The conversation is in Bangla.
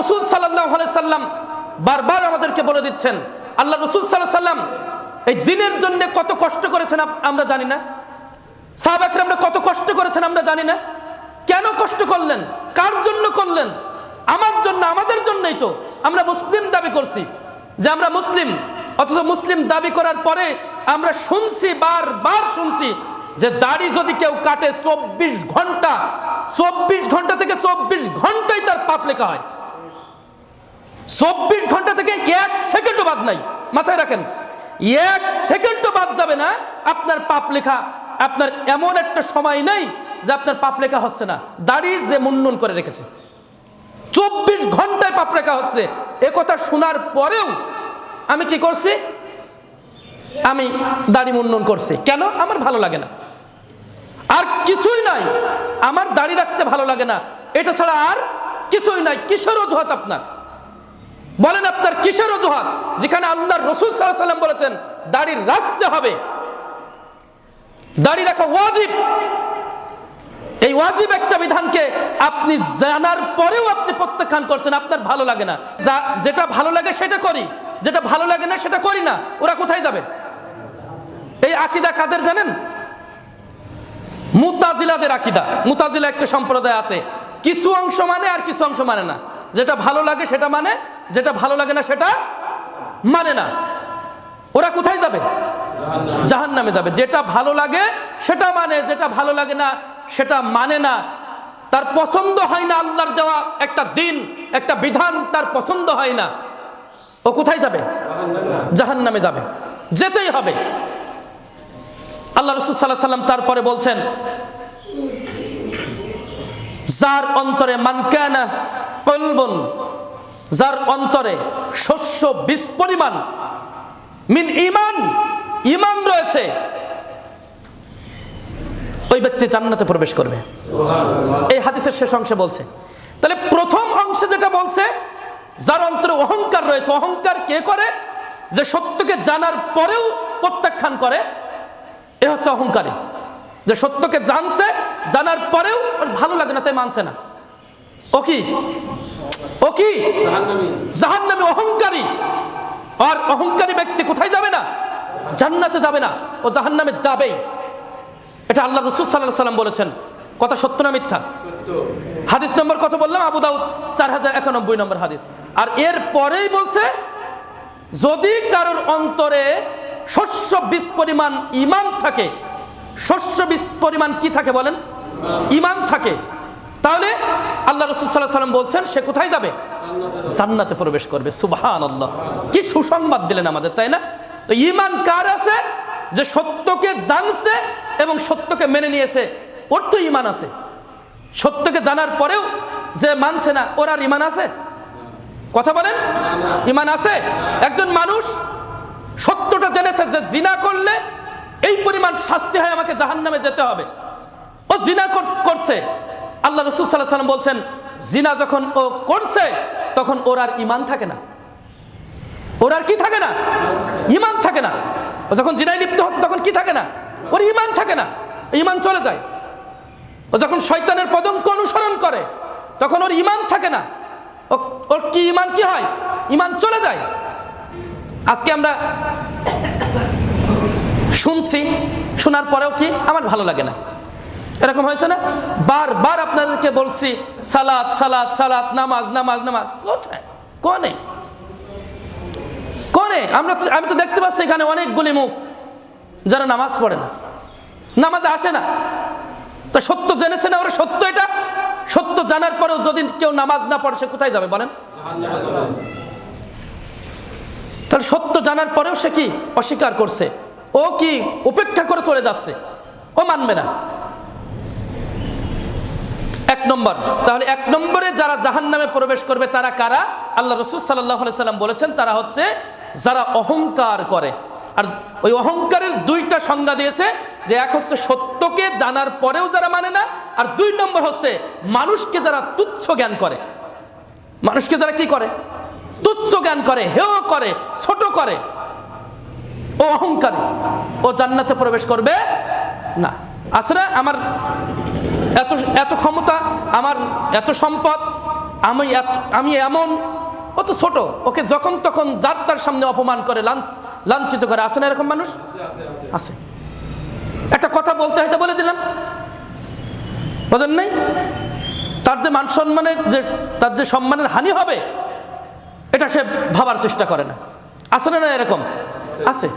রসুল সাল্লাহ সাল্লাম বারবার আমাদেরকে বলে দিচ্ছেন, আল্লাহ রসুল সাল্লাহ সাল্লাম এই দিনের জন্য কত কষ্ট করেছেন আমরা জানি না। সাহাবাকরামরা কত কষ্ট করেছেন আমরা জানি না। কেন কষ্ট করলেন? কার জন্য করলেন? আমার জন্য, আমাদের জন্যই তো। আমরা মুসলিম দাবি করছি। যে আমরা মুসলিম, অথচ মুসলিম দাবি করার পরে আমরা শুনছি, বারবার শুনছি যে দাড়ি যদি কেউ কাটে চব্বিশ ঘণ্টা চব্বিশ ঘণ্টা থেকে চব্বিশ ঘন্টাই তার পাপ লেখা হয়। চব্বিশ ঘণ্টা থেকে এক সেকেন্ডও বাদ নাই। মাথায় রাখেন, এক সেকেন্ডও বাদ যাবে না আপনার পাপ লেখা। আপনার এমন একটা সময় নেই যে আপনার পাপ লেখা হচ্ছে না। দাড়ি যে মুন্ডন করে রেখেছে, চব্বিশ ঘন্টায় পাপ লেখা হচ্ছে। এ কথা শোনার পরেও আমি কি করছি? আমি দাড়ি মুন্ডন করছি। কেন? আমার ভালো লাগে না। আর কিছুই নাই। আমার দাড়ি রাখতে ভালো লাগে না। এটা ছাড়া আর কিছুই নাই। কিসের অজুহাত আপনার? বলেন আপনার কিসের অজুহাত? যেখানে আল্লাহর রসুল সাল্লাম বলেছেন, দাড়ি রাখতে হবে। দাড়ি রাখা ওয়াজিব। এই ওয়াজিব একটা বিধানকে আপনি জানার পরেও আপনি প্রত্যাখ্যান করছেন, আপনার ভালো লাগে না। যা, যেটা ভালো লাগে সেটা করি, যেটা ভালো লাগে না সেটা করি না, ওরা কোথায় যাবে? এই আকিদা কাদের জানেন? মুতাজিলাদের আকিদা। মুতাজিলা একটা সম্প্রদায় আছে। কিছু অংশ মানে আর কিছু অংশ মানে না। যেটা ভালো লাগে সেটা মানে যেটা ভালো লাগে না সেটা মানে না। ওরা কোথায় যাবে? জাহান নামে যাবে। যেটা ভালো লাগে সেটা মানে যেটা ভালো লাগে না সেটা মানে না। তার পছন্দ হয় না আল্লাহর দেওয়া একটা দিন একটা বিধান তার পছন্দ হয় না। ও কোথায় যাবে? জাহান নামে যাবে। যেতেই হবে। আল্লাহ রসুল সাল্লাহ সাল্লাম তারপরে বলছেন যার অন্তরে মানকানা কলবন যার অন্তরে শস্য বিষ পরিমাণ মিন ইমান ইমান রয়েছে ওই ব্যক্তি জান্নাতে প্রবেশ করবে। এই হাদিসের শেষ অংশে বলছে। তাহলে প্রথম অংশে যেটা বলছে যার অন্তরে অহংকার রয়েছে অহংকার কে করে? যে সত্যকে জানার পরেও প্রত্যাখ্যান করে এ হচ্ছে অহংকারী। যে সত্যকে জানছে জানার পরেও ওর ভালো লাগে না তাই মানছে না। ও কি ও কি জাহান্নামী অহংকারী। আর অহংকারী ব্যক্তি কোথায় যাবে না? জান্নাতে যাবে না। ও জাহান্নামে যাবেই। এটা আল্লাহ রসুল সাল্লাহ সাল্লাম বলেছেন। কথা সত্য না মিথ্যা? হাদিস নম্বর কত বললাম? আবু দাউদ চার হাজার একানব্বই নম্বর হাদিস। আর এর পরেই বলছে যদি কারোর অন্তরে শস্য বিষ পরিমাণ ইমান থাকে শস্য বিষ পরিমাণ কি থাকে বলেন? ইমান থাকে। তাহলে আল্লাহ রসুল সাল্লাহ সাল্লাম বলছেন, সে কোথায় যাবে? জান্নাতে প্রবেশ করবে। সুবহান আল্লাহ কি সুসংবাদ দিলেন আমাদের, তাই না? ইমান কার আছে? যে সত্যকে জানছে এবং সত্যকে মেনে নিয়েছে, ওর তো ইমান আছে। সত্যকে জানার পরেও যে মানছে না, ওর আর ইমান আছে? কথা বলেন? ইমান আছে? একজন মানুষ সত্যটা জেনেছে যে জিনা করলে এই পরিমাণ শাস্তি হয়, আমাকে জাহান্নামে যেতে হবে। ও জিনা কর- করছে। আল্লাহ রসুল সাল্লাহ সাল্লাম বলছেন, জিনা যখন ও করছে, তখন ওর আর ইমান থাকে না। ওর আর কি থাকে না? ইমান থাকে না। ও যখন জিনায় লিপ্ত হচ্ছে, তখন কি থাকে না? ওর ইমান থাকে না। ইমান চলে যায়। ও যখন শয়তানের পদঙ্ক অনুসরণ করে, তখন ওর ইমান থাকে না। ওর কি ইমান কি হয়? ইমান চলে যায়। আজকে আমরা শুনছি, শোনার পরেও কি আমার ভালো লাগে না। এরকম হয়েছে না? বারবার আপনাদেরকে বলছি, সালাত সালাত সালাত, নামাজ নামাজ নামাজ। কোথায়? কনে? কনে? আমরা আমি তো দেখতে পাচ্ছি এখানে অনেকগুলি মুখ যারা নামাজ পড়ে না। নামাজে আসে না। তা সত্য জেনেছে না ওরা? সত্য এটা? সত্য জানার পরেও যদি কেউ নামাজ না পড়ে, সে কোথায় যাবে বলেন? তাহলে সত্য জানার পরেও সে কি অস্বীকার করছে? ও কি উপেক্ষা করে চলে যাচ্ছে? ও মানবে না। এক নম্বর। তাহলে এক নম্বরে যারা জাহান নামে প্রবেশ করবে, তারা কারা? আল্লাহ রসুল সাল্লাহ সাল্লাম বলেছেন, তারা হচ্ছে যারা অহংকার করে। আর ওই অহংকারের দুইটা সংজ্ঞা দিয়েছে যে এক হচ্ছে সত্যকে জানার পরেও যারা মানে না, আর দুই নম্বর হচ্ছে মানুষকে যারা তুচ্ছ জ্ঞান করে। মানুষকে যারা কি করে? তুচ্ছ জ্ঞান করে, হেয় করে, ছোট করে। ও অহংকারী। ও জান্নাতে প্রবেশ করবে না। আসলে আমার এত এত ক্ষমতা, আমার এত সম্পদ, আমি আমি এমন, ও তো ছোট, ওকে যখন তখন যার তার সামনে অপমান করে লাঞ্ছিত করে আসে না এরকম মানুষ? আছে। একটা কথা বলতে হয়তো বলে দিলাম। বোঝেন নাই? তার যে মান সম্মানের যে, তার যে সম্মানের হানি হবে, এটা সে ভাবার চেষ্টা করে না। না না এরকম? আছে।